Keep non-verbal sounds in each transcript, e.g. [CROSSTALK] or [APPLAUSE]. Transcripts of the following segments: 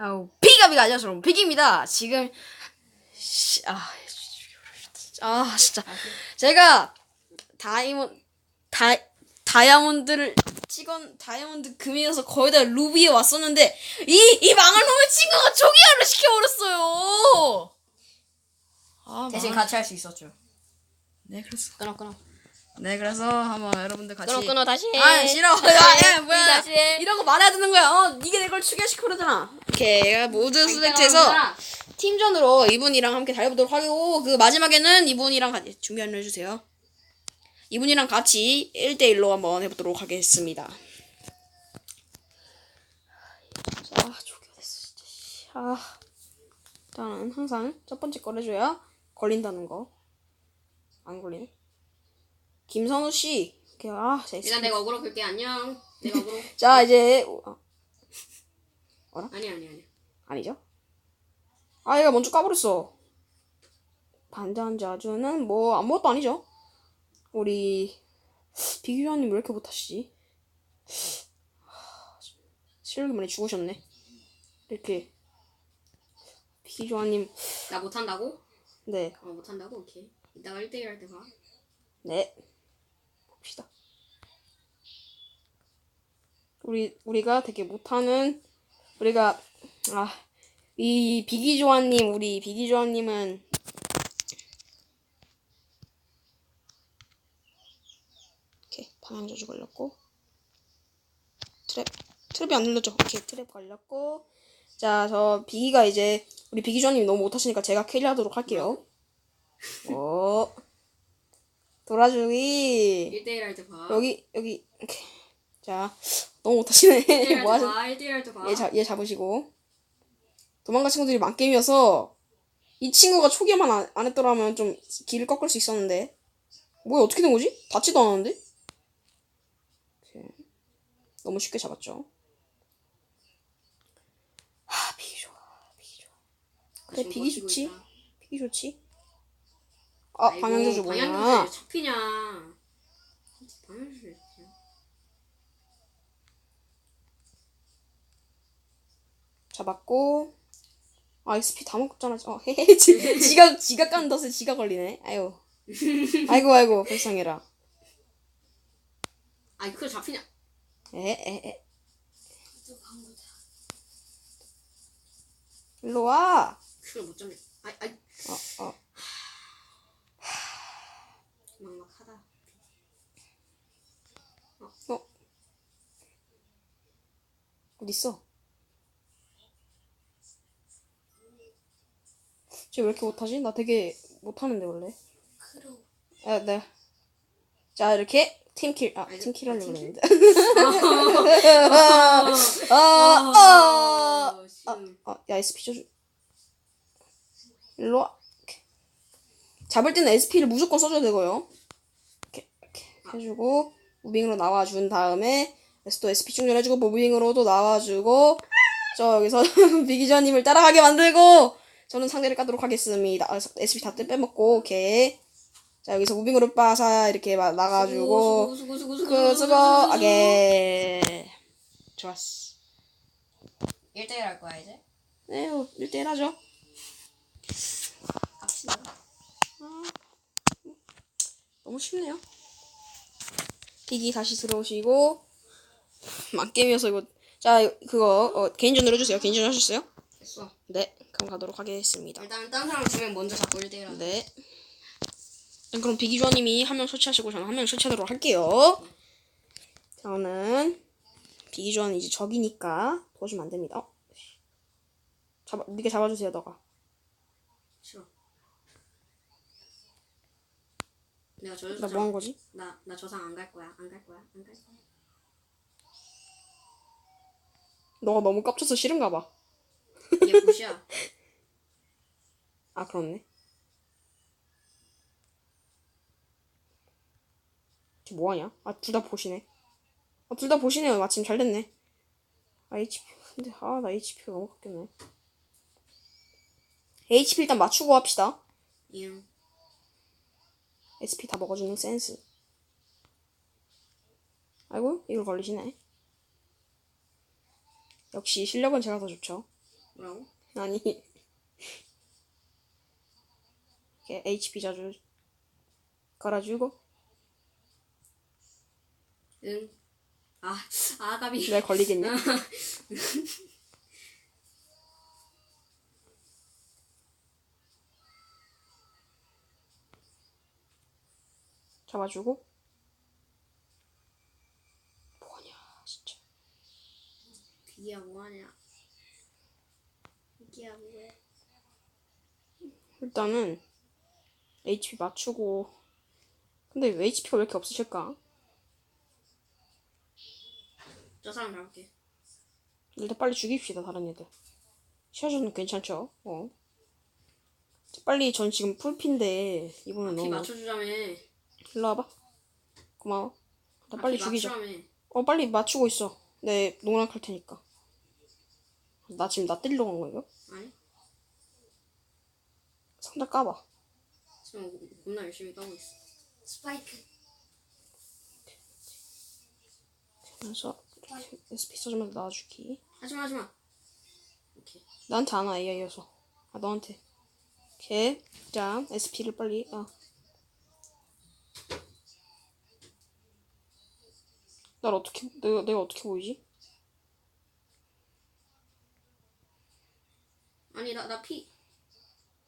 아우 피가비가 아니라 저는 피기입니다. 지금 시, 아, 아 진짜 제가 다이몬 다 다이아몬드를 찍은 다이아몬드 금이어서 거의 다 루비에 왔었는데 이 이 망할 놈의 친구가 초기화를 시켜버렸어요. 아, 대신 망할- 같이 할 수 있었죠. 네 그래서 끊어 끊어. 네 그래서 한번 여러분들 같이 끊어 끊어 다시. 해. 아 싫어 야, 야 뭐야. 다시 해. 이런 거 말해야 되는 거야. 어 니가 내걸 추가시켜 그러잖아 오케이 모두 스펙트에서 팀전으로 이분이랑 함께 달려보도록 하고 그 마지막에는 이분이랑 같이 준비 한번 해주세요. 이분이랑 같이 1대1로 한번 해보도록 하겠습니다. 아 조교 됐어 진짜. 씨. 아 일단은 항상 첫 번째 걸 해줘야 걸린다는 거 안 걸리네 김선우 씨 오케이 아 자, 일단 내가 어그로 끌게 안녕. 내가 어그로. [LAUGHS] 자 이제 어, 아니 아니 아니. 아니죠? 아 얘가 먼저 까버렸어. 반대한 자주는 뭐 아무것도 아니죠. 우리 비규현님 왜 이렇게 못하시지? 실력이 많이 죽으셨네. 이렇게 비규현님 나 못한다고? 네 어 못한다고? 오케이. 이따가 1대1 할 때 봐. 네. 봅시다. 우리 우리가 되게 못하는 우리가 아 이 비기조아님 우리 비기조아님은 이렇게 방향 저주 걸렸고 트랩 트랩이 안 눌렀죠? 오케이 트랩 걸렸고 자 저 비기가 이제 우리 비기조아님 너무 못하시니까 제가 캐리하도록 할게요. 어 돌아주기 1대1 할 때 봐. 여기 여기 이렇게 자 너무 못하시네 1대1 [LAUGHS] 뭐할때 하시 봐. 1대1 할 때 봐. 얘, 잡, 얘 잡으시고 도망가 친구들이 만게임이어서 이 친구가 초기화만 안, 안 했더라면 좀 길을 꺾을 수 있었는데 뭐야 어떻게 된 거지? 닿지도 않았는데? 너무 쉽게 잡았죠 하 비기 좋아 비기 좋아 그래 지금 비기 좋지 있다. 비기 좋지 아 아이고, 방향조주 뭐냐 방향조주 잡히냐. 방향조주. 잡았고 아 XP 다 먹었잖아 어 헤헤 [LAUGHS] 지, 지가 지가 깐 덫에 지가 걸리네 아유 아이고 아이고 불쌍해라 아니 그거 잡히냐. 에에에 일로 와 그걸 못 잡냐. 아이 아이 어, 어. 막막하다. 어. 어딨어? 쟤 왜 이렇게 못하지? 나 되게 못하는데 원래 아, 네. 자 이렇게 팀킬 아 팀킬 하려고? 그랬는데 [LAUGHS] 아, 아, 어, 씨. 아, 야 SP 줘줘 일로 와 이렇게. 잡을 때는 SP를 무조건 써줘야 되고요 이렇게 이렇게 해주고 무빙으로 나와준 다음에 또 SP 충전해주고 무빙으로도 나와주고 저 여기서 [LAUGHS] 비기저님을 따라가게 만들고 저는 상대를 까도록 하겠습니다. 아, SP 다 빼먹고 오케이. 자 여기서 무빙으로 빠사 이렇게 막 나가주고 그 수고 아게 좋았어. 1대1 할 거야 이제? 네 1대1 하죠. 갑시다. 너무 쉽네요. 비기 다시 들어오시고 [LAUGHS] 만게임이어서 이거 자 그거 어, 개인전으로 해주세요. 개인전 하셨어요? 됐어. 네. 그럼 가도록 하겠습니다. 일단 딴 사람 주면 먼저 잡고 1대1 하자. 네. 그럼 비기조아님이 한 명 설치하시고 저는 한 명 설치하도록 할게요. 저는 비기조아는 이제 적이니까 도와주면 안 됩니다. 어. 잡아, 네가 잡아주세요, 너가. 싫어. 내가 저나뭐 한 거지? 나 나 저상 안 갈 거야. 안 갈 거야. 안 갈 거야. 너가 너무 깝쳐서 싫은가 봐. 얘 굿이야. 아, 그렇네. 쟤 뭐하냐? 아, 둘 다 보시네. 아, 둘 다 보시네요. 마침 잘 됐네. 아, HP. 근데, 아, 나 HP가 너무 깎였네. HP 일단 맞추고 합시다. 응. SP 다 먹어주는 센스. 아이고, 이걸 걸리시네. 역시 실력은 제가 더 좋죠. 뭐라고? 아니. [LAUGHS] 이렇게 HP 자주 깔아주고. 응. 아, 아가비. 왜 걸리겠냐? 잡아주고. 뭐하냐, 진짜. 귀야 뭐하냐? 귀야 뭐해? 일단은 HP 맞추고. 근데 왜 HP가 왜 이렇게 없으실까? 저 사람 잡을게. 일단 빨리 죽입시다 다른 애들 시아저는 괜찮죠? 어 빨리 전 지금 풀핀데 이분은 피 너무 맞춰주자며. 일로 와봐 고마워 아, 빨리 피 죽이자 맞추라며. 어 빨리 맞추고 있어 내 농락할 테니까 나 지금 나 때리러 간 거예요? 아니? 상자 까봐 지금 겁나 열심히 까고 있어. 스파이크. 그래서 SP 써주면서 나와주기 하지마 하지마. 오케이. 나한테 안 와 AI여서 아 너한테 오케이 자 SP를 빨리 아 날 어떻게 내가 내가 어떻게 보이지? 아니 나 나 피.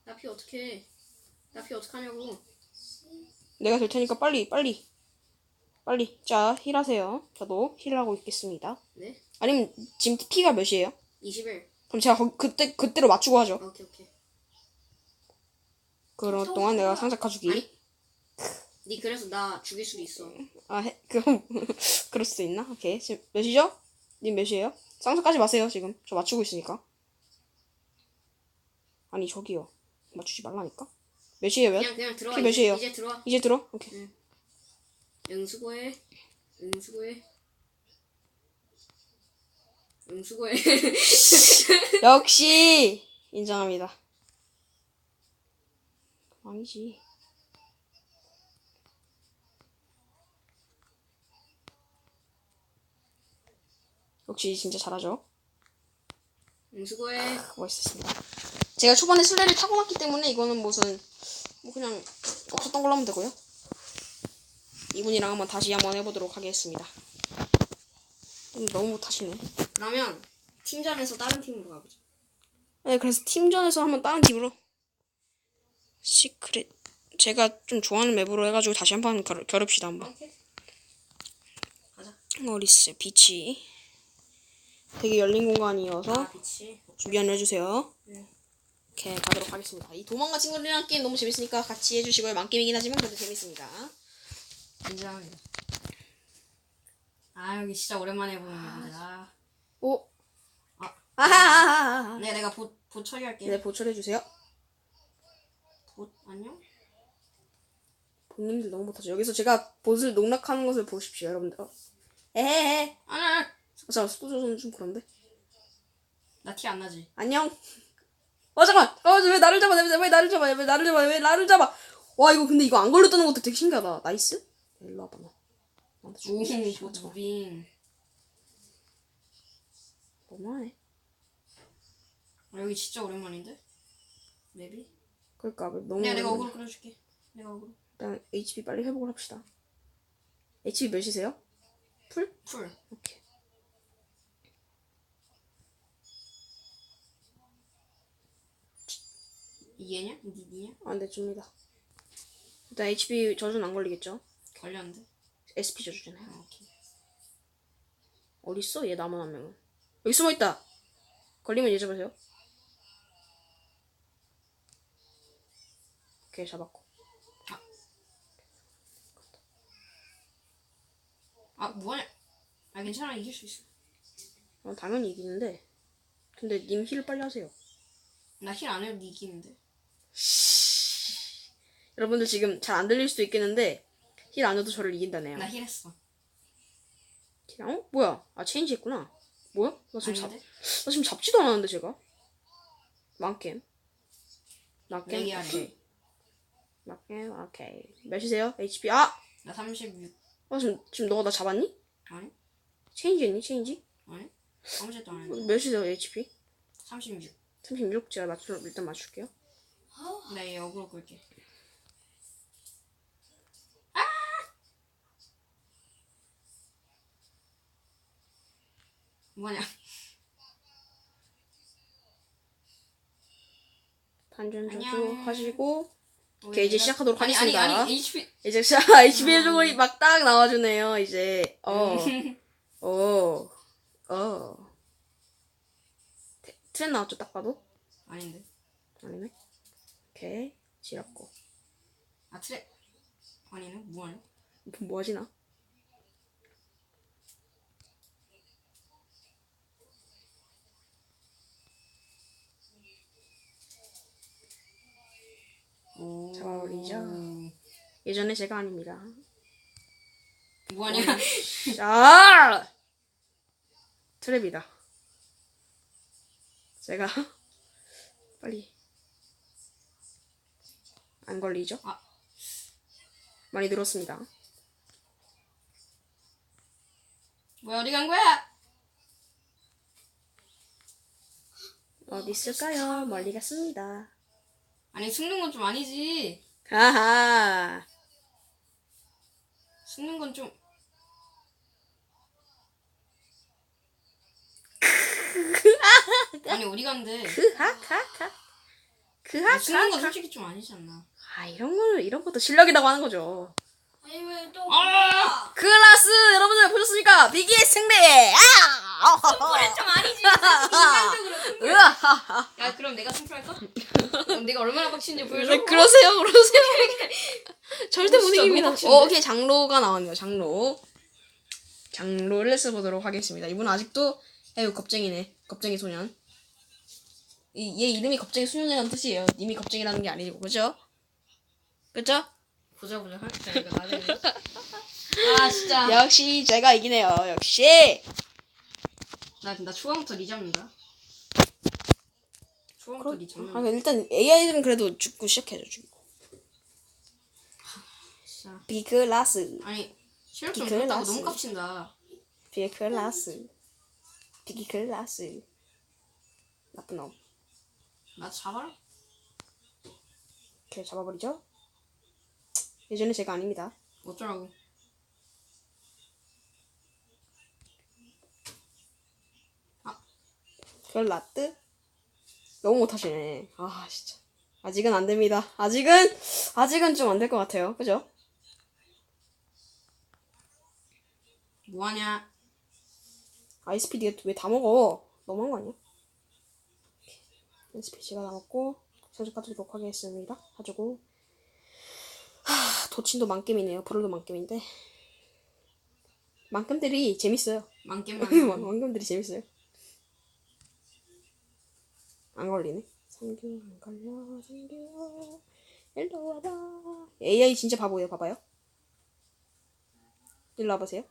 나 피 어떻게 해? 나피 어떡하냐고. 내가 될 테니까 빨리 빨리 빨리 자 힐하세요 저도 힐하고 있겠습니다 네? 아니면 지금 P가 몇이에요? 21. 그럼 제가 거기 그때 그때로 맞추고 하죠 오케이 오케이. 그런 동안 내가 상자 가주기. 니 그래서 나 죽일 수도 있어. 아 해, 그럼 [LAUGHS] 그럴 수도 있나? 오케이 지금 몇이죠? 님 몇이에요? 상자까지 마세요 지금 저 맞추고 있으니까 아니 저기요 맞추지 말라니까 몇이에요 몇? 그냥 그냥 들어와. 피 몇이에요? 이제, 들어와. 이제 들어? 오케이 응 수고해. 응 수고해. 응 수고해. [LAUGHS] 역시 인정합니다 아니지 역시 진짜 잘하죠 응 수고해. 멋있었습니다. 제가 초반에 술래를 타고났기 때문에 이거는 무슨 뭐 그냥 없었던 걸로 하면 되고요. 이분이랑 한번 다시 한번 해보도록 하겠습니다. 음, 너무 못하시네. 그러면 팀전에서 다른 팀으로 가보자. 네, 그래서 팀전에서 한번 다른 팀으로 시크릿 제가 좀 좋아하는 맵으로 해가지고 다시 한번 겨룹시다 한번. 어리스 비치 되게 열린 공간이어서 아 빛이. 준비 안 해주세요. 네. 이렇게 가도록 하겠습니다. 이 도망가 친구들이랑 게임 너무 재밌으니까 같이 해주시고요. 만게임이긴 하지만 그래도 재밌습니다. 인정합니다. 아 여기 진짜 오랜만에 보는. 아. 오. 아. 아하하하. 네 내가 보, 보 처리할게. 네, 보철해주세요. 보 안녕. 본님들 너무 못하죠. 여기서 제가 보스를 농락하는 것을 보십시오, 여러분들. 어. 에헤헤. 아니. 잠깐, 스포츠는 좀 그런데. 나 티 안 나지. 안녕. 어, 잠깐! 어, 왜 나를 잡아? 왜, 왜 나를 잡아? 왜 나를 잡아? 왜 나를 잡아? 와, 이거 근데 이거 안 걸려 뜨는 것도 되게 신기하다. 나이스? 일로 와봐, 너. 나한테 마. 무빙. 너무하네. 아, 여기 진짜 오랜만인데. 맵이. 그러니까, 너무. 내가 내가. 어그로 끌어줄게. 내가 어그로. 일단 HP 빨리 회복을 합시다. HP 몇이세요? 풀? 풀. 오케이. 이게냐? 니 니냐? 안 돼 줍니다. 일단 HP 저주는 안 걸리겠죠? 걸렸는데. SP 저주잖아요. 아, 오케이. 어딨어? 얘 남은 한 명은. 여기 숨어 있다. 걸리면 얘 잡으세요. 오케이 잡았고. 아 뭐하냐? 아 괜찮아 이길 수 있어. 어, 당연히 이기는데. 근데 님 힐 빨리 하세요. 나 힐 안 해도 니 이기는데. 여러분들 지금 잘 안 들릴 수도 있겠는데 힐 안 해도 저를 이긴다네요. 나 힐 했어. 힐- 어? 뭐야? 아 체인지 했구나. 뭐야? 나 지금 잡, 아닌데? 나 지금 잡지도 않았는데 제가. 만겜. 만겜. 오케이. 만겜. 오케이. 몇이세요? HP. 아! 나 36. 어, 지금, 지금 너가 나 잡았니? 아니? 체인지 했니? 체인지? 아니? 아무 짓도 안 했는데. 몇이세요? HP? 36. 36 제가 맞출 일단 맞출게요. 나 역으로 끌게. 아! 뭐냐? 반전 저주 안녕. 하시고 오케이 이제 시작하도록 아니, 하겠습니다. 아니 HP 이제 자 HP 해주고 막딱 나와주네요. 이제 어, [LAUGHS] 어, 어. 트- 트렌 나왔죠? 딱 봐도 아닌데. 아니네. 오케이 지렸고 아 트레 아니네 뭐하냐? 뭐 하지 나? 오. 잡아버리죠. 예전에 제가 아닙니다. 뭐하냐? 자 [LAUGHS] 트랩이다. 제가 [LAUGHS] 빨리 안 걸리죠? 아. 많이 늘었습니다. 뭐야 어디 간 거야? 어디 있을까요? 멀리 갔습니다. 아니 숨는 건 좀 아니지. 하하. 숨는 건 좀. [LAUGHS] 아니 어디 간대? 크하카카. 숨는 건. 솔직히 좀 아니지 않나? 아 이런 거는 이런 것도 실력이라고 하는 거죠. 아니 왜또 아! 클라스 여러분들 보셨습니까? 비기의 승리. 아! 좀 아니지. 인간적으로. 으아. 야 그럼 내가 승부할까? 그럼 내가 얼마나 빡친지 보여줘. 네, 그러세요, 그러세요. [LAUGHS] 절대 어, 못 진짜 이깁니다. 너무 빡친데? 어, 오케이 장로가 나왔네요. 장로. 장로를 써보도록 하겠습니다. 이분 아직도 에휴 겁쟁이네. 겁쟁이 소년. 이, 얘 이름이 겁쟁이 소년이라는 뜻이에요. 님이 겁쟁이라는 게 아니고 그죠? 그죠? 보자 보자. 자 이거 나중에. 아 진짜. 역시 제가 이기네요. 역시. 나, 나 초반부터 리잡니다. 초반부터 리잡는 아, 일단 AI들은 그래도 죽고 시작해줘 죽고. 진짜. 비클라스. 아니 실력 좀 좋다고 났어. 너무 깝친다. 비클라스. 비클라스. 나쁜 놈. 나 잡아라. 이렇게 잡아버리죠. 예전에 제가 아닙니다. 어쩌라고. 그걸 라뜨? 너무 못하시네. 아 진짜. 아직은 안 됩니다. 아직은 아직은 좀 안 될 것 같아요. 그죠? 뭐하냐? 아이스피디가 왜 다 먹어? 너무한 거 아니야? 아이스피디가 다 먹고 선수 까도록 하겠습니다. 가지고 하, 도친도 만겜이네요. 브롤도 만겜인데 만겜들이 재밌어요. 만겜만. [LAUGHS] 만겜들이 재밌어요. 안 걸리네. 삼교 안 걸려 삼교 일로 와봐. AI 진짜 바보예요. 봐봐요. 일로 와보세요.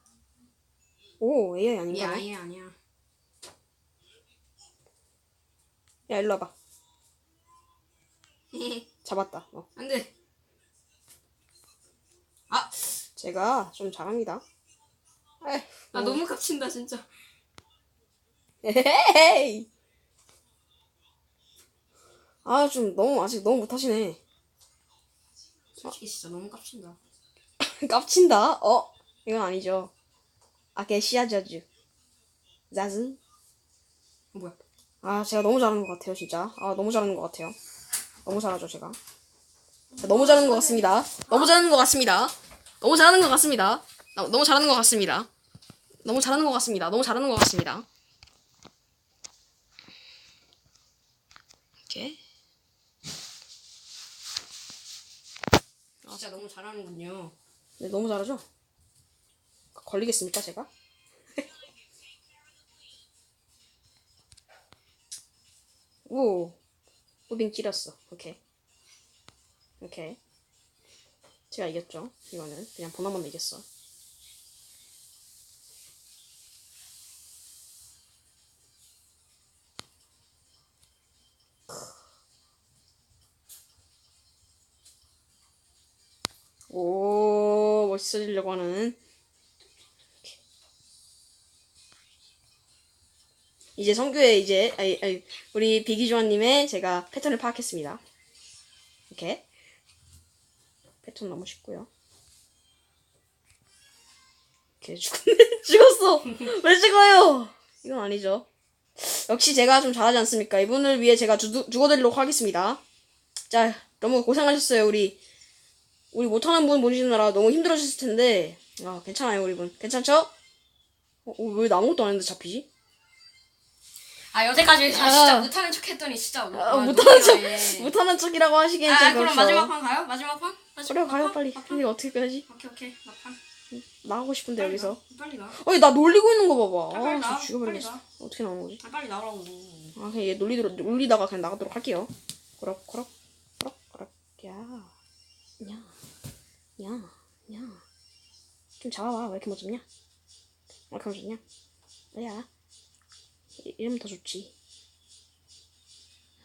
오 AI 얘 아닌가? 봐. 아예 아니야. 야 일로 와봐. [LAUGHS] 잡았다. 어. 안돼. 아, 제가 좀 잘합니다. 에이, 나 너무 깝친다 진짜. 에헤이. 아, 좀 너무 아직 너무 못하시네. 솔직히 진짜 너무 깝친다. 깝친다. [LAUGHS] 어, 이건 아니죠. 아게시아 저주. 자즈. 어, 뭐야? 아, 제가 너무 잘하는 것 같아요, 진짜. 아, 너무 잘하는 것 같아요. 너무 잘하죠, 제가. 자, 너무 잘하는 것 같습니다. 너무 잘하는 것 같습니다. 너무 잘하는 것 같습니다. 나- 너무 잘하는 것 같습니다. 너무 잘하는 것 같습니다. 너무 잘하는 것 같습니다. 이렇게. 진짜 너무 잘하는군요. 네, 너무 잘하죠? 걸리겠습니까, 제가? [LAUGHS] 오, 우빙 찌렸어. 오케이. 오케이. 제가 이겼죠? 이거는. 그냥 번호만 이겼어. 오, 멋있어지려고 하는. 이제 성규의 이제 아니, 아니, 우리 비기조아님의 제가 패턴을 파악했습니다. 이렇게 패턴 너무 쉽고요. 이렇게 죽네 죽었어. [LAUGHS] 왜 죽어요? 이건 아니죠. 역시 제가 좀 잘하지 않습니까? 이분을 위해 제가 주, 죽어드리도록 하겠습니다. 자, 너무 고생하셨어요, 우리. 우리 못하는 분 보시느라 너무 힘들어졌을 텐데. 아, 괜찮아요, 우리 분. 괜찮죠? 어, 어, 왜 아무것도 안 했는데 잡히지? 아 여태까지 다 아. 진짜 못하는 척 했더니 진짜 뭐, 아, 아, 못하는 척. 못하는 척이라고 하시기엔 좀아 그렇죠. 그럼 마지막 판 가요? 마지막 판? 그래, 가요, 판? 빨리. 근데 어떻게 끝나지? 오케이 오케이 막판 나가고 싶은데, 여기서. 빨리 나 어이, 나 놀리고 있는 거 봐봐. 아, 빨리 아, 진짜 죽여버리겠어. 빨리 어떻게 나오는 거지? 아, 빨리 나오라고 아, 그냥 얘 놀리도록, 놀리다가 그냥 나가도록 할게요. 그럭, 그럭, 그럭, 그럭, 야. 야. 야. 야. 좀 잡아봐. 왜 이렇게 못 잡냐? 왜 이렇게 못 잡냐? 야. 이- 이러면 더 좋지.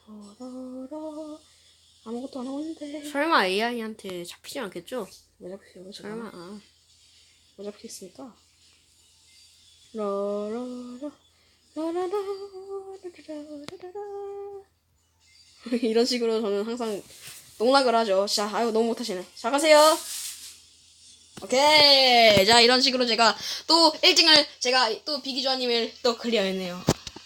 어러러. 아무것도 안 하고 있는데. 설마 AI한테 잡히지 않겠죠? 왜 잡히세요? 설마 설마. 왜 잡히겠습니까? 라라라. 라라라라라. [LAUGHS] 이런 식으로 저는 항상 농락을 하죠. 자, 아유, 너무 못하시네. 자, 가세요. 오케이. 자, 이런 식으로 제가 또 1등을, 제가 또 비기조아님을 또 클리어했네요.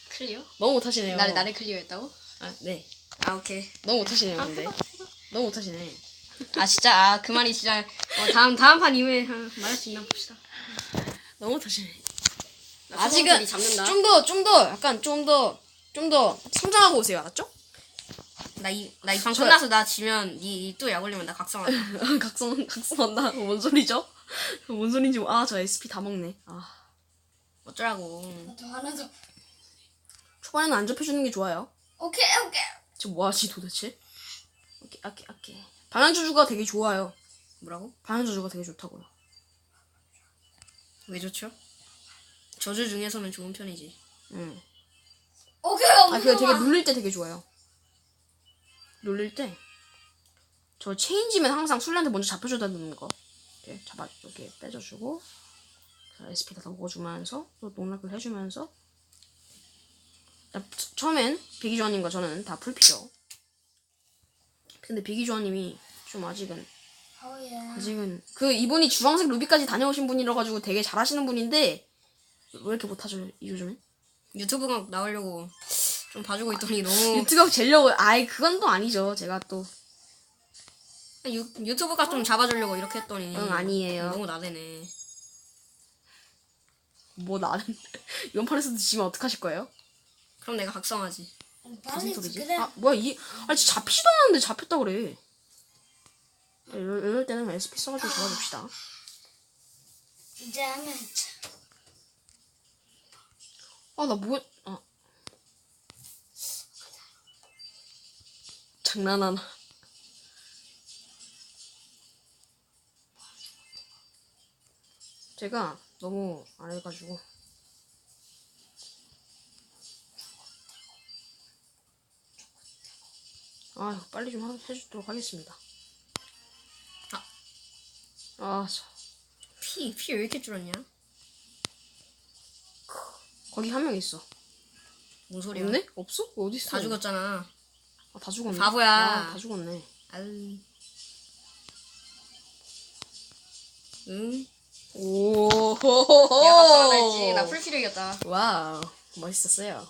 클리어? 너무 못하시네요. 나를 나를 클리어했다고? 아, 네. 아 오케이 너무 못하시네요, 근데. 너무 못하시네. 아 진짜 아 그만이 진짜 어, 다음 다음 판 이후에 한, 말할 수 있나 봅시다 너무 못하시네. 나 아직은 잡는다 좀 더, 좀 더, 약간 좀 더, 좀 더 성장하고 오세요. 알았죠? 나이 나이방 끝나서 나 지면 니또 약 올리면 나 각성한다 [LAUGHS] 각성, 각성한다. 뭔 소리죠? 뭔 소린지, 모- 아, 저 SP 다 먹네. 아. 어쩌라고 또 하나 더. 초반에는 안 접해주는 게 좋아요. 오케이 오케이. 지금 뭐 하지 도대체? 오케이, 오케이, 오케이. 반환주주가 되게 좋아요. 뭐라고? 반환주주가 되게 좋다고요. 왜 좋죠? 저주 중에서는 좋은 편이지 응. 오케이. 아, 그게 되게 눌릴 때 되게 좋아요. 눌릴 때. 저 체인지면 항상 술래한테 먼저 잡혀줘야 되는 거. 이렇게 잡아, 이렇게 빼줘주고. SP다 더 먹어주면서, 또 농락을 해주면서. 자, 처- 처음엔 비기조아님과 저는 다 풀피죠. 근데 비기조아님이 좀 아직은, 어예. 아직은, 그 이분이 주황색 루비까지 다녀오신 분이라 가지고 되게 잘하시는 분인데, 왜 이렇게 못하죠, 요즘에? 유튜브 각 나오려고 좀 봐주고 있더니 너무 [LAUGHS] 유튜브 재려고, 아이, 그건 또 아니죠. 제가 또. 유, 유튜브 각좀 잡아주려고 이렇게 했더니 응, 아니에요. 너무 나대네 뭐 나는 [LAUGHS] 이번 판에서도 지면 어떡하실 거예요? 그럼 내가 각성하지 무슨 빨리 소리지? 그래. 아 뭐야 이 아니 진짜 잡히지도 않았는데 잡혔다 그래. 이럴, 이럴 때는 SP 써가지고 잡아줍시다. 이제 하면 참. 아나 뭐? 아 장난하나? 제가 너무 안 해가지고 아 빨리 좀 하- 해주도록 하겠습니다. 아. 아 저, 피피 왜 이렇게 줄었냐? 거기 한 명 있어. 뭔 소리야 없네? 없어? 어디 있어? 다 죽었잖아 아, 다 죽었네. 바보야. 아, 다 죽었네. 아유 응? 오. 내가 나 풀피를 이겼다 와우, 멋있었어요.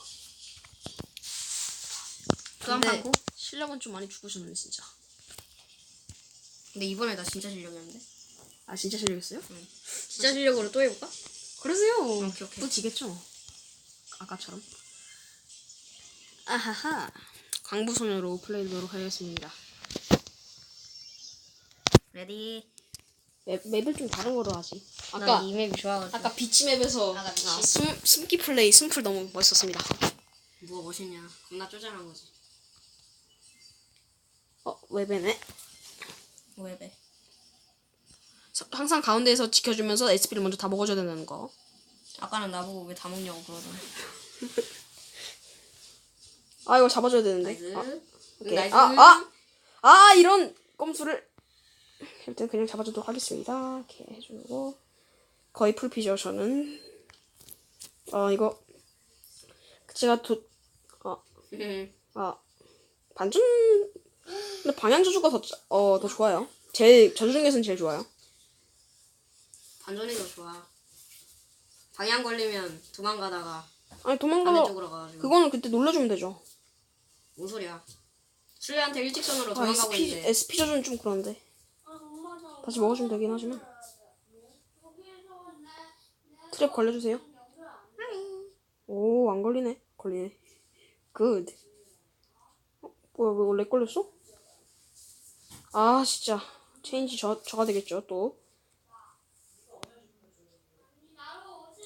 또한 근데 판고 실력은 좀 많이 죽으셨네 진짜. 근데 이번에 나 진짜 실력이었는데 아 진짜 실력있어요? 진짜 실력으로 또 해볼까? 그러세요. 오케이, 오케이. 또 지겠죠. 아까처럼. 아하하. 광부소녀로 플레이하도록 하겠습니다. 레디 맵, 맵을 좀 다른 거로 하지. 아까 아까 이 맵이 좋아가지고 아까 비치 맵에서 아까 비치. 아, 숨, 숨기 플레이 숨풀 너무 멋있었습니다. 뭐가 멋있냐 겁나 쪼잔한 거지 어 웹에네. 웹에 서- 항상 가운데에서 지켜주면서 SP를 먼저 다 먹어줘야 된다는 거. 아까는 나보고 왜 다 먹냐고 그러더니 아 이거 잡아줘야 되는데. 나이스 아, 응, 오케이. 나이스 아, 아! 아 이런 꼼수를 일단 그냥 잡아주도록 하겠습니다. 이렇게 해주고 거의 풀피죠 저는. 어 이거 제가 도, 음. 아, 반전, 근데 방향 저주가 더, 짜- 어, 더 좋아요. 제일, 저주 중에서는 제일 좋아요. 반전이 더 좋아. 방향 걸리면 도망가다가 아니, 도망가, 반대쪽으로 가가지고. 그거는 그때 놀려주면 되죠. 뭔 소리야? 술래한테 일직선으로 아, 도망가고 SP, 있는데. SP 저주는 좀 그런데. 다시 먹어주면 되긴 하지만. 트랩 걸려주세요. 오, 안 걸리네. 걸리네. 굿. 어, 뭐야, 왜 원래 걸렸어? 아, 진짜. 체인지 저, 저가 되겠죠, 또.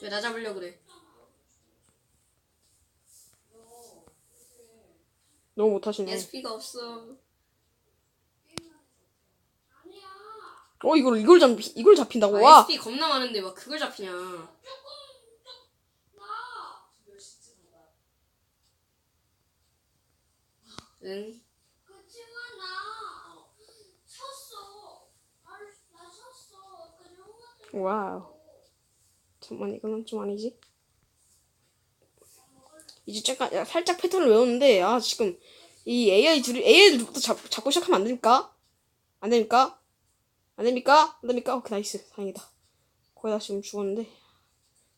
왜 나 잡으려 그래? 너무 못하시네. SP가 없어. 어, 이걸, 이걸 잡, 이걸 잡힌다고? 아, 와! SP 겁나 많은데 막 그걸 잡히냐? 응. 그치만 나 쳤어. 나를 나 쳤어. 그 정도 와우. 잠깐만, 이거는 좀 아니지? 이제 잠깐, 야, 살짝 패턴을 외웠는데, 아, 지금, 이 AI 둘이, AI들부터 잡, 잡고 시작하면 안 됩니까? 안 됩니까? 안 됩니까? 안 됩니까? 오케이, 나이스. 다행이다. 거의 다 지금 죽었는데.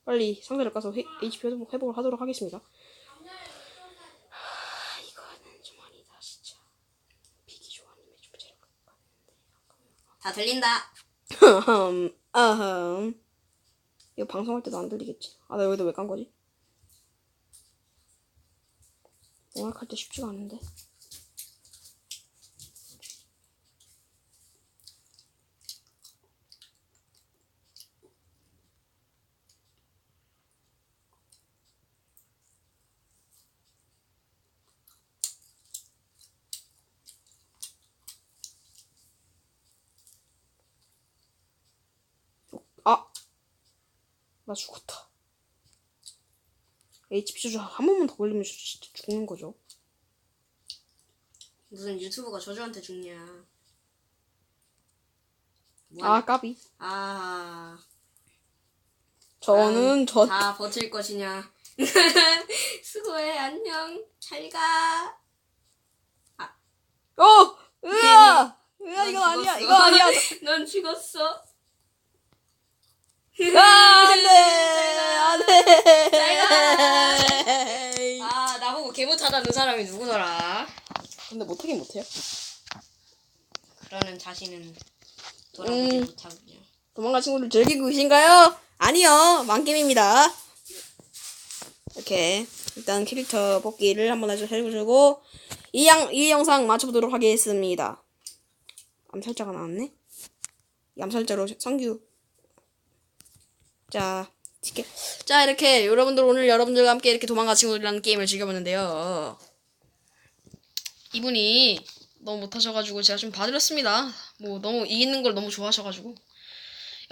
빨리 상대를 가서 회, HP 회복, 회복을 하도록 하겠습니다. 하, 이거는 좀 아니다, 진짜. 비기 조아님의 좀 재력. 다 들린다. [LAUGHS] 아흠. 이거 방송할 때도 안 들리겠지. 아, 나 여기다 왜 깐 거지? 영악할 때 쉽지가 않은데. 아! 나 죽었다. HP 조절 한 번만 더 걸리면 진짜 죽는 거죠. 무슨 유튜브가 저주한테 죽냐? 아, 까비. 아, 저는 저, 다 버틸 것이냐? [LAUGHS] 수고해, 안녕, 잘 가. 어! 으아! 으아, 넌 이거 아니야. 이거 [LAUGHS] 아니야. 넌 죽었어. 아, 안 돼! 안 돼! 아, 나보고 개 못하다는 사람이 누구더라? 근데 못하긴 못해요. 그러는 자신은 돌아보지 음. 못하군요. 도망갈 친구들 즐기고 계신가요? 아니요, 만겜입니다. 이렇게 일단 캐릭터 뽑기를 한번 해주- 해주시고 이, 양, 이 영상 맞춰보도록 하겠습니다. 암살자가 나왔네. 이 암살자로 성규. 자, 티켓. 자, 이렇게 여러분들 오늘 여러분들과 함께 이렇게 도망가 친구들이랑 게임을 즐겨봤는데요. 이분이 너무 못하셔가지고 제가 좀 봐드렸습니다. 뭐 너무 이기는 걸 너무 좋아하셔가지고.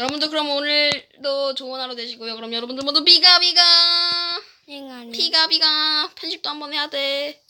여러분들 그럼 오늘도 좋은 하루 되시고요. 그럼 여러분들 모두 비가 비가 비가 비가 편집도 한번 해야 돼.